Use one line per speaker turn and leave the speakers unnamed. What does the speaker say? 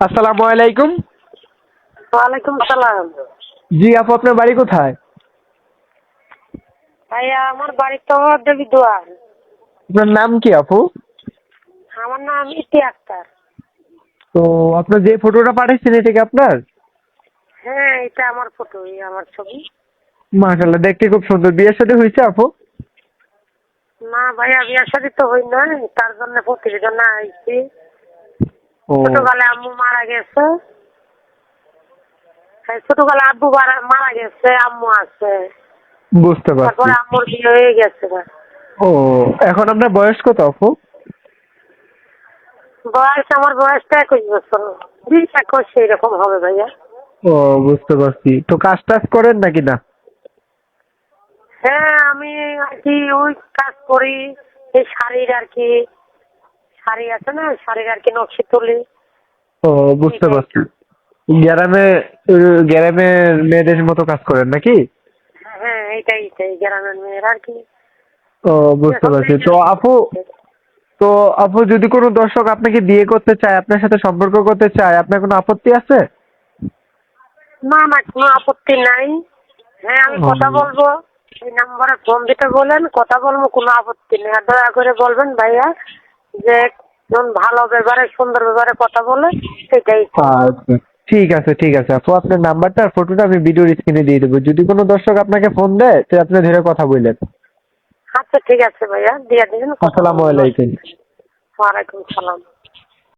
আসসালামু আলাইকুম।
ওয়ালাইকুম সালাম
জি আপু আপনার বাড়ি কোথায়?
ভাইয়া আমার বাড়ি তো দেবীদুয়ার
আপনার নাম কি আপু?
আমার নাম ইতি আক্তার।
তো আপনার যে ফটোটা পাঠিয়েছেন এটা কি আপনার?
হ্যাঁ এটা আমার ফটো এই আমার ছবি।
মাশাল্লাহ দেখতে খুব সুন্দর। বিয়ের সাথে হয়েছে আপু?
না ভাইয়া বিয়ার সাথে তো হই না তার জন্য প্রতিবেদন না আইছি। ছোটবেলা আম্মু মারা গেছে। ছোটবেলা আব্বু মারা- গেছে আম্মু আছে।
বুঝতে পারছি।
তারপরে আম্মুর বিয়ে হয়ে গেছে
ও এখন আপনার বয়স কত আপু?
বয়স আমার বয়সটা একুশ বছর। বিশ একুশ হবে ভাইয়া।
ও বুঝতে পারছি। তো কাজ টাজ করেন নাকি না?
হ্যাঁ আমি আর কি ওই কাজ করি এই শাড়ির আর কি। শাড়ি আছে না শাড়ির আর কি নকশি তুলি।
ও বুঝতে পারছি। গ্রামে আহ, গ্রামের মেয়েদের মতো কাজ করেন নাকি?
হ্যাঁ এইটাই এইটাই গ্রামের মেয়ের আর কি।
ও বুঝতে পারছি। তো আপু তো আপু যদি কোনো দর্শক আপনাকে বিয়ে করতে চায় আপনার সাথে সম্পর্ক করতে চায় আপনার কোনো আপত্তি আছে?
না না কোনো আপত্তি নাই। হ্যাঁ আমি কথা বলব। এই নাম্বারে ফোন দিতে বলেন কথা বলব কোনো আপত্তি নেই। দয়া করে বলবেন ভাইয়া যে যেমন ভালো ব্যাপারে সুন্দর ব্যাপারে কথা বলে সেটাই।
আচ্ছা ঠিক আছে ঠিক আছে। আপু আপনার নাম্বারটা আর ফটোটা আমি ভিডিওর স্ক্রিনে দিয়ে দেবো। যদি কোনো দর্শক আপনাকে ফোন দেয় সে আপনি ধীরে কথা বললেন
আচ্ছা ঠিক আছে ভাইয়া। দিয়ে দিন
আসসালামু আলাইকুম।
ওয়ালাইকুম সালাম।